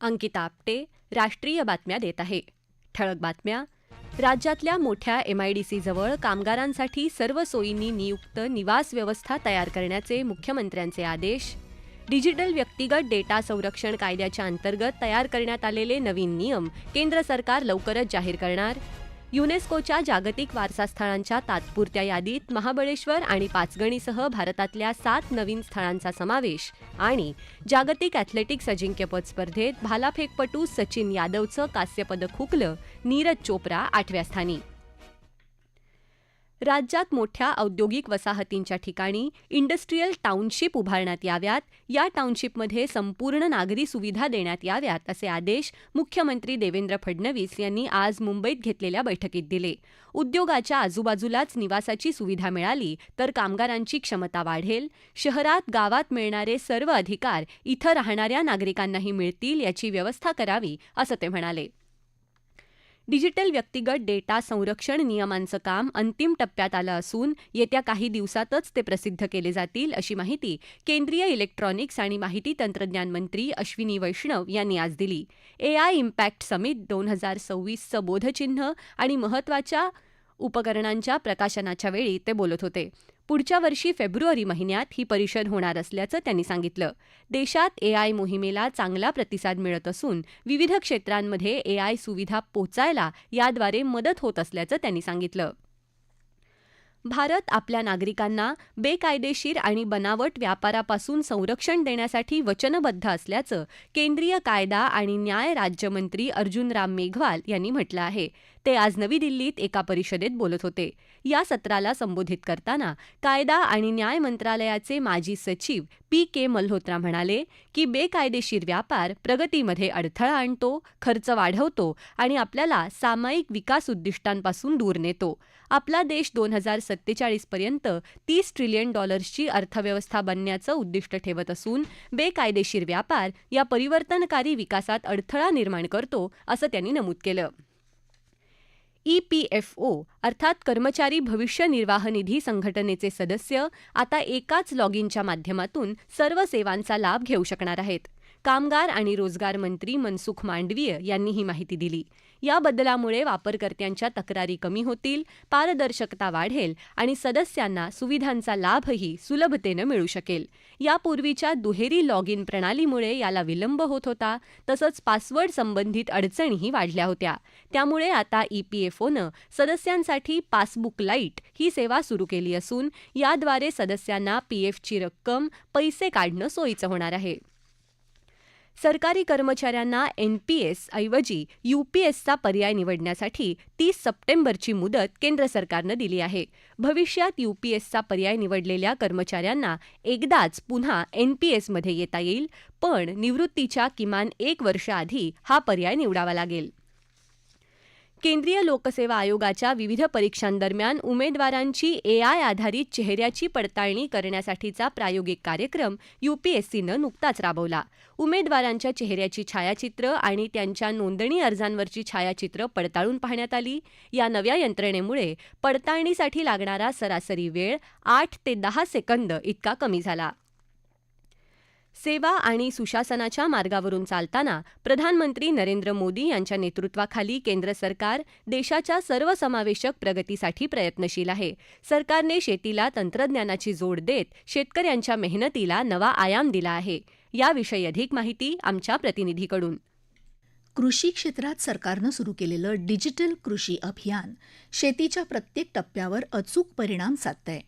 अंकिता आपटे राष्ट्रीय बातम्या देत आहे. ठळक बातम्या. राज्यातल्या मोठ्या एमआयडीसी जवळ कामगारांसाठी सर्व सोयींनी नियुक्त निवास व्यवस्था तयार करण्याचे मुख्यमंत्र्यांचे आदेश. डिजिटल व्यक्तिगत डेटा संरक्षण कायद्याच्या अंतर्गत तयार करण्यात आलेले नवीन नियम केंद्र सरकार लवकरच जाहीर करणार. युनेस्कोच्या जागतिक वारसा स्थळांच्या तात्पुरत्या यादीत महाबळेश्वर आणि पाचगणीसह भारतातल्या सात नवीन स्थळांचा समावेश आणि जागतिक अॅथलेटिक्स अजिंक्यपद स्पर्धेत भालाफेकपटू सचिन यादवचं कांस्यपदक हुकलं नीरज चोप्रा आठव्या स्थानी. राज्यात मोठ्या औद्योगिक वसाहतींच्या ठिकाणी इंडस्ट्रीयल टाउनशिप उभारण्यात याव्यात. या टाउनशिपमध्ये संपूर्ण नागरी सुविधा देण्यात याव्यात असे आदेश मुख्यमंत्री देवेंद्र फडणवीस यांनी आज मुंबईत घेतलेल्या बैठकीत दिले. उद्योगाच्या आजूबाजूलाच निवासाची सुविधा मिळाली तर कामगारांची क्षमता वाढेल. शहरात गावात मिळणारे सर्व अधिकार इथं राहणाऱ्या नागरिकांनाही मिळतील याची व्यवस्था करावी असं ते म्हणाले. डिजिटल व्यक्तिगत डेटा संरक्षण नियमांचं काम अंतिम टप्प्यात आलं असून येत्या काही दिवसातच ते प्रसिद्ध केले जातील अशी माहिती केंद्रीय इलेक्ट्रॉनिक्स आणि माहिती तंत्रज्ञान मंत्री अश्विनी वैष्णव यांनी आज दिली. एआय इम्पॅक्ट समिट दोन हजार सव्वीसचं बोधचिन्ह आणि महत्त्वाच्या उपकरणांच्या प्रकाशनाच्या वेळी ते बोलत होते. पुढच्या वर्षी फेब्रुवारी महिन्यात ही परिषद होणार असल्याचं त्यांनी सांगितलं. देशात एआय मोहिमेला चांगला प्रतिसाद मिळत असून विविध क्षेत्रांमध्ये एआय सुविधा पोचायला याद्वारे मदत होत असल्याचं त्यांनी सांगितलं. भारत आपल्या नागरिकांना बेकायदेशीर आणि बनावट व्यापारापासून संरक्षण देण्यासाठी वचनबद्ध असल्याचं केंद्रीय कायदा आणि न्याय राज्यमंत्री अर्जुन राम मेघवाल यांनी म्हटलं आहे. ते आज नवी दिल्लीत एका परिषदेत बोलत होते. या सत्राला संबोधित करताना कायदा आणि न्याय मंत्रालयाचे माजी सचिव पी के मल्होत्रा म्हणाले की बेकायदेशीर व्यापार प्रगतीमध्ये अडथळा आणतो खर्च वाढवतो आणि आपल्याला सामायिक विकास उद्दिष्टांपासून दूर नेतो. आपला देश दोन हजार सत्तेचाळीसपर्यंत तीस ट्रिलियन डॉलर्सची अर्थव्यवस्था बनण्याचं उद्दिष्ट ठेवत असून बेकायदेशीर व्यापार या परिवर्तनकारी विकासात अडथळा निर्माण करतो असं त्यांनी नमूद केलं. ईपीएफओ अर्थात कर्मचारी भविष्य निर्वाह निधी संघटनेचे सदस्य आता एकाच लॉग इनच्या माध्यमातून सर्व सेवांचा लाभ घेऊ शकणार आहेत. कामगार आणि रोजगार मंत्री मनसुख मांडवीय यांनी ही माहिती दिली. या बदलामुळे वापरकर्त्यांच्या तक्रारी कमी होतील पारदर्शकता वाढेल आणि सदस्यांना सुविधांचा लाभही सुलभतेनं मिळू शकेल. यापूर्वीच्या दुहेरी लॉग इन प्रणालीमुळे याला विलंब होत होता तसंच पासवर्ड संबंधित अडचणीही वाढल्या होत्या. त्यामुळे आता ईपीएफओनं सदस्यांसाठी पासबुक लाइट ही सेवा सुरू केली असून याद्वारे सदस्यांना पीएफची रक्कम पैसे काढणं सोयीचं होणार आहे. सरकारी कर्मचाऱ्यांना एनपीएस ऐवजी यूपीएसचा पर्याय निवडण्यासाठी तीस सप्टेंबरची मुदत केंद्र सरकारनं दिली आहे. भविष्यात यूपीएसचा पर्याय निवडलेल्या कर्मचाऱ्यांना एकदाच पुन्हा एनपीएसमध्ये येता येईल पण निवृत्तीच्या किमान एक वर्ष आधी हा पर्याय निवडावा लागेल. केंद्रीय लोकसेवा आयोगाच्या विविध परीक्षांदरम्यान उमेदवारांची एआय आधारित चेहऱ्याची पडताळणी करण्यासाठीचा प्रायोगिक कार्यक्रम यूपीएससीनं नुकताच राबवला. उमेदवारांच्या चेहऱ्याची छायाचित्र आणि त्यांच्या नोंदणी अर्जांवरची छायाचित्र पडताळून पाहण्यात आली. या नव्या यंत्रणेमुळे पडताळणीसाठी लागणारा सरासरी वेळ आठ ते दहा सेकंद इतका कमी झाला. सेवा आणि सुशासनाच्या मार्गावरून चालताना प्रधानमंत्री नरेंद्र मोदी यांच्या नेतृत्वाखाली केंद्र सरकार देशाच्या सर्वसमावेशक प्रगतीसाठी प्रयत्नशील आहे. सरकारने शेतीला तंत्रज्ञानाची जोड देत शेतकऱ्यांच्या मेहनतीला नवा आयाम दिला आहे. याविषयी अधिक माहिती आमच्या प्रतिनिधीकडून. कृषी क्षेत्रात सरकारनं सुरू केलेलं डिजिटल कृषी अभियान शेतीच्या प्रत्येक टप्प्यावर अचूक परिणाम साधतंय.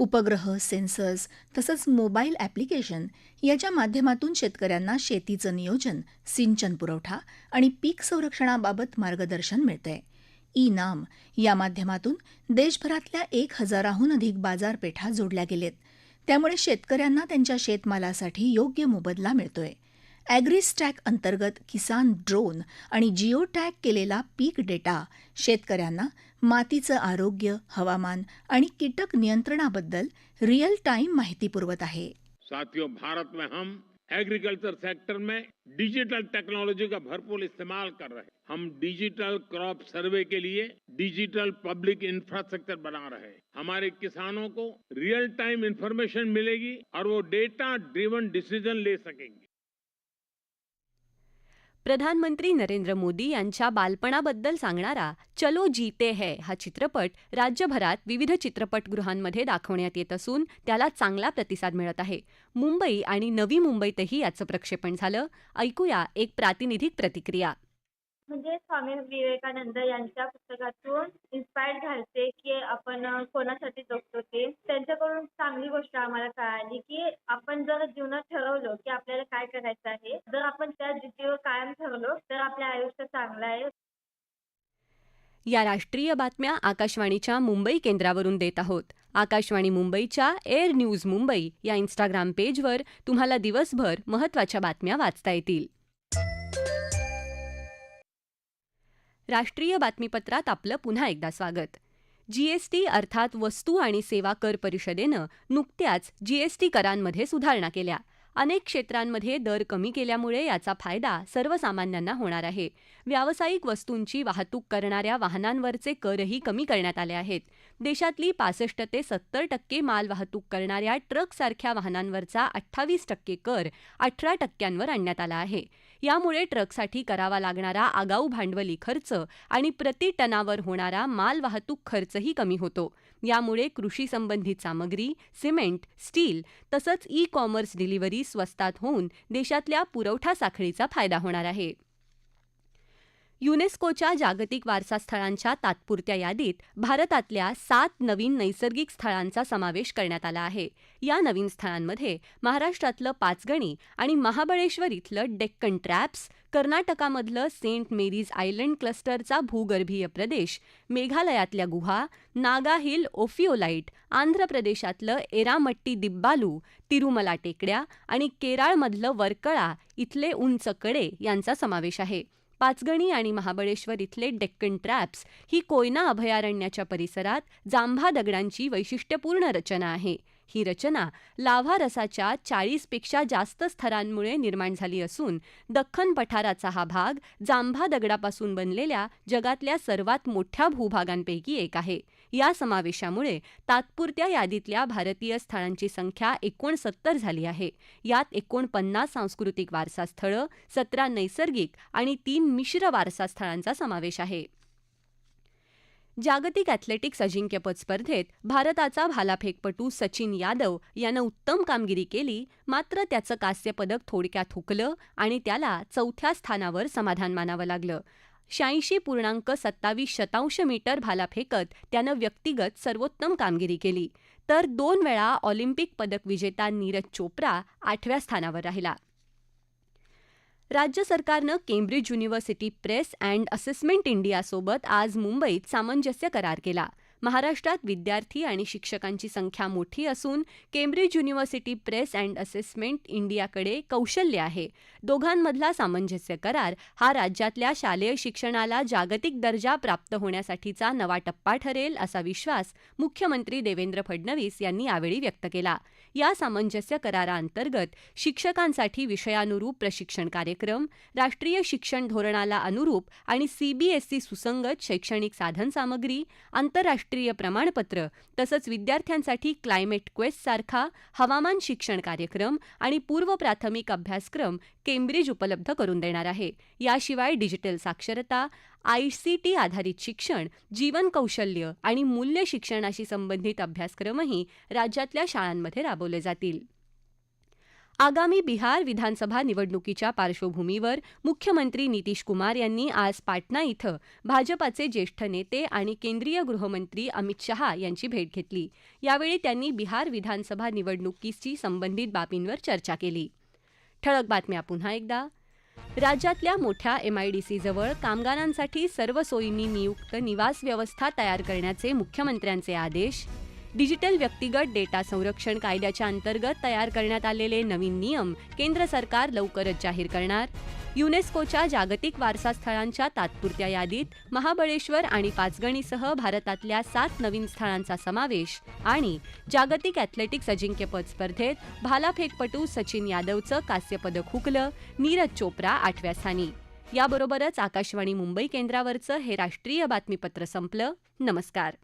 उपग्रह सेन्सर्स तसंच मोबाईल ॲप्लिकेशन याच्या माध्यमातून शेतकऱ्यांना शेतीचं नियोजन सिंचन पुरवठा आणि पीक संरक्षणाबाबत मार्गदर्शन मिळतंय. ई नाम या माध्यमातून देशभरातल्या एक हजाराहून अधिक बाजारपेठा जोडल्या गेलेत. त्यामुळे शेतकऱ्यांना त्यांच्या शेतमालासाठी योग्य मोबदला मिळतोय. अॅग्रीस्टॅक अंतर्गत किसान ड्रोन आणि जिओ टॅग केलेला पीक डेटा शेतकऱ्यांना मातीचं आरोग्य हवामान आणि कीटक नियंत्रणाबद्दल रिअल टाइम माहिती पुरवत आहे. साथियों भारत में हम एग्रीकल्चर सेक्टर में डिजिटल टेक्नोलॉजी का भरपूर इस्तेमाल कर रहे हैं। हम डिजिटल क्रॉप सर्वे के लिए डिजिटल पब्लिक इंफ्रास्ट्रक्चर बना रहे हैं। हमारे किसानों को रियल टाइम इंफॉर्मेशन मिलेगी और वो डेटा ड्रिवन डिसीजन ले सकेंगे। प्रधानमंत्री नरेंद्र मोदी यांच्या बालपणाबद्दल सांगणारा चलो जीते है हा चित्रपट राज्यभरात विविध चित्रपटगृहांमध्ये दाखवण्यात येत असून त्याला चांगला प्रतिसाद मिळत आहे. मुंबई आणि नवी मुंबईतही याचं प्रक्षेपण झालं. ऐकूया एक प्रातिनिधिक प्रतिक्रिया. म्हणजे स्वामी विवेकानंद यांच्या पुस्तकातून इन्स्पायर्ड झालते की आपण कोणासाठी जगतो ते. त्यांच्याकडून चांगली गोष्ट आम्हाला कळाली की आपण जर जीवनात ठरवलं की आपल्याला काय करायचं आहे जर आपण त्या जिद्दीवर कायम ठरलो तर आपलं आयुष्य चांगलं आहे. या राष्ट्रीय बातम्या आकाशवाणीच्या मुंबई केंद्रावरून देत आहोत. आकाशवाणी मुंबईच्या एअर न्यूज मुंबई या इन्स्टाग्राम पेजवर तुम्हाला दिवसभर महत्त्वाच्या बातम्या वाचता येतील. राष्ट्रीय बातमीपत्रात आपलं पुन्हा एकदा स्वागत. जीएसटी अर्थात वस्तू आणि सेवा कर परिषदेनं नुकत्याच जीएसटी करांमध्ये सुधारणा केल्या. अनेक क्षेत्रांमध्ये दर कमी केल्यामुळे याचा फायदा सर्वसामान्यांना होणार आहे. व्यावसायिक वस्तूंची वाहतूक करणाऱ्या वाहनांवरचे करही कमी करण्यात आले आहेत. देशातली पासष्ट ते सत्तर टक्के माल वाहतूक करणाऱ्या ट्रकसारख्या वाहनांवरचा अठ्ठावीस टक्के कर अठरा टक्क्यांवर आणण्यात आला आहे. यामुळे ट्रकसाठी करावा लागणारा आगाऊ भांडवली खर्च आणि प्रति टनावर होणारा माल वाहतूक खर्चही कमी होतो. यामुळे कृषी संबंधित सामग्री सिमेंट स्टील तसंच ई कॉमर्स डिलिव्हरी स्वस्तात होऊन देशातल्या पुरवठा साखळीचा फायदा होणार आहे. युनेस्कोच्या जागतिक वारसा स्थळांच्या तात्पुरत्या यादीत भारतातल्या सात नवीन नैसर्गिक स्थळांचा समावेश करण्यात आला आहे. या नवीन स्थळांमध्ये महाराष्ट्रातलं पाचगणी आणि महाबळेश्वर इथलं डेक्कन ट्रॅप्स कर्नाटकामधलं सेंट मेरीज आयलंड क्लस्टरचा भूगर्भीय प्रदेश मेघालयातल्या गुहा नागा हिल ओफिओलाईट आंध्र प्रदेशातलं एरामट्टी दिब्बालू तिरुमला टेकड्या आणि केरळमधलं वरकळा इथले उंच कडे यांचा समावेश आहे. पाचगणी आणि महाबळेश्वर इथले डेक्कन ट्रॅप्स ही कोयना अभयारण्याच्या परिसरात जांभा दगडांची वैशिष्ट्यपूर्ण रचना आहे. ही रचना लाव्हा रसाच्या चाळीसपेक्षा जास्त स्तरांमुळे निर्माण झाली असून दख्खन पठाराचा हा भाग जांभा दगडापासून बनलेल्या जगातल्या सर्वात मोठ्या भूभागांपैकी एक आहे. या समावेशामुळे तात्पुरत्या यादीतल्या भारतीय स्थळांची संख्या एकोणसत्तर झाली आहे. यात एकोणपन्नास सांस्कृतिक वारसा स्थळं सतरा नैसर्गिक आणि तीन मिश्र वारसा स्थळांचा समावेश आहे. जागतिक अॅथलेटिक्स अजिंक्यपद स्पर्धेत भारताचा भालाफेकपटू सचिन यादव यानं उत्तम कामगिरी केली मात्र त्याचं कांस्यपदक थोडक्यात हुकलं आणि त्याला चौथ्या स्थानावर समाधान मानावं लागलं. शहाऐंशी पूर्णांक सत्तावीस शतांश मीटर भाला फेकत त्यानं व्यक्तिगत सर्वोत्तम कामगिरी केली. तर दोन वेळा ऑलिम्पिक पदक विजेता नीरज चोप्रा आठव्या स्थानावर राहिला. राज्य सरकारनं Cambridge University Press and Assessment इंडियासोबत आज मुंबईत सामंजस्य करार केला. महाराष्ट्रात विद्यार्थी आणि शिक्षकांची संख्या मोठी असून Cambridge University Press and Assessment इंडियाकडे कौशल्य आहे. दोघांमधला सामंजस्य करार हा राज्यातल्या शालेय शिक्षणाला जागतिक दर्जा प्राप्त होण्यासाठीचा नवा टप्पा ठरेल असा विश्वास मुख्यमंत्री देवेंद्र फडणवीस यांनी यावेळी व्यक्त केला. या सामंजस्य कराराअंतर्गत शिक्षकांसाठी विषयानुरूप प्रशिक्षण कार्यक्रम राष्ट्रीय शिक्षण धोरणाला अनुरूप आणि सीबीएसई सुसंगत शैक्षणिक साधनसामग्री आंतरराष्ट्रीय प्रमाणपत्र तसंच विद्यार्थ्यांसाठी क्लायमेट क्वेस्ट सारखा हवामान शिक्षण कार्यक्रम आणि पूर्व प्राथमिक अभ्यासक्रम केम्ब्रिज उपलब्ध करून देणार आहे. याशिवाय डिजिटल साक्षरता आयसीटी आधारित शिक्षण जीवन कौशल्य आणि मूल्य शिक्षणाशी संबंधित अभ्यासक्रमही राज्यातल्या शाळांमध्ये राबवले जातील. आगामी बिहार विधानसभा निवडणुकीच्या पार्श्वभूमीवर मुख्यमंत्री नितीश कुमार यांनी आज पाटणा इथं भाजपाचे ज्येष्ठ नेते आणि केंद्रीय गृहमंत्री अमित शहा यांची भेट घेतली. यावेळी त्यांनी बिहार विधानसभा निवडणुकीशी संबंधित बाबींवर चर्चा केली. ठळक बातम्या पुन्हा एकदा. राज्यातल्या मोठ्या एमआयडीसीजवळ कामगारांसाठी सर्व सोयींनी नियुक्त निवास व्यवस्था तयार करण्याचे मुख्यमंत्र्यांचे आदेश डिजिटल व्यक्तिगत डेटा संरक्षण कायद्याच्या अंतर्गत तयार करण्यात आलेले नवीन नियम केंद्र सरकार लवकरच जाहीर करणार. युनेस्कोच्या जागतिक वारसा स्थळांच्या तात्पुरत्या यादीत महाबळेश्वर आणि पाचगणीसह भारतातल्या सात नवीन स्थळांचा समावेश आणि जागतिक ॲथलेटिक्स अजिंक्यपद स्पर्धेत भालाफेकपटू सचिन यादवचं कांस्यपदक हुकलं नीरज चोप्रा आठव्या स्थानी. याबरोबरच आकाशवाणी मुंबई केंद्रावरचं हे राष्ट्रीय बातमीपत्र संपलं. नमस्कार.